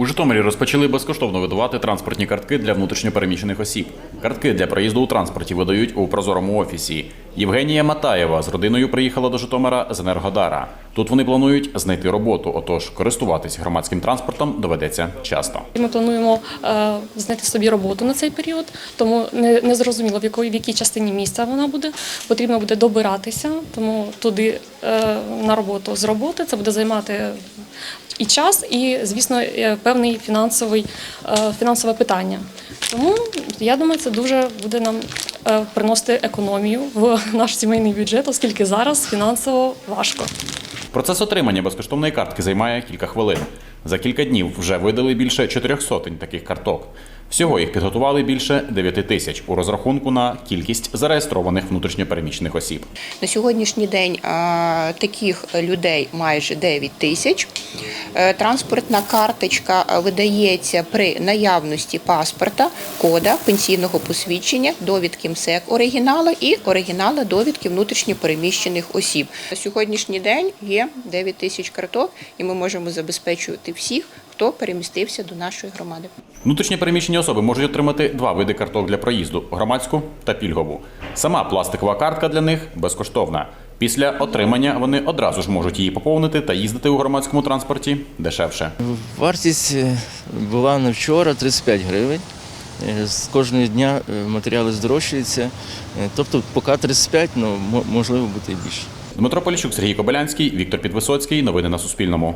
У Житомирі розпочали безкоштовно видавати транспортні картки для внутрішньопереміщених осіб. Картки для проїзду у транспорті видають у прозорому офісі. Євгенія Матаєва з родиною приїхала до Житомира з Енергодара. Тут вони планують знайти роботу, отож користуватись громадським транспортом доведеться часто. Ми плануємо е, знайти собі роботу на цей період, тому не, не зрозуміло, в якої в якій частині міста вона буде. Потрібно буде добиратися, тому туди е, на роботу з роботи це буде займати і час, і, звісно, е, певний фінансовий е, фінансове питання. Тому я думаю, це дуже буде нам е, приносити економію в наш сімейний бюджет, оскільки зараз фінансово важко. Процес отримання безкоштовної картки займає кілька хвилин. За кілька днів вже видали більше чотирьох сотень таких карток. Всього їх підготували більше 9 тисяч у розрахунку на кількість зареєстрованих внутрішньопереміщених осіб. На сьогоднішній день таких людей майже 9 тисяч. Е, Транспортна карточка видається при наявності паспорта, кода, пенсійного посвідчення, довідки МСЕК оригінала і оригінала довідки внутрішньопереміщених осіб. На сьогоднішній день є 9 тисяч карток, і ми можемо забезпечувати всіх, хто перемістився до нашої громади. Внутрішньопереміщені особи можуть отримати два види карток для проїзду громадську та пільгову. Сама пластикова картка для них безкоштовна. Після отримання вони одразу ж можуть її поповнити та їздити у громадському транспорті дешевше. Вартість е, була на вчора 35 гривень. Е, З кожного дня е, матеріали здорожчуються. Тобто, поки 35, ну можливо бути і більше. Дмитро Поліщук, Сергій Кобилянський, Віктор Підвисоцький. Новини на Суспільному.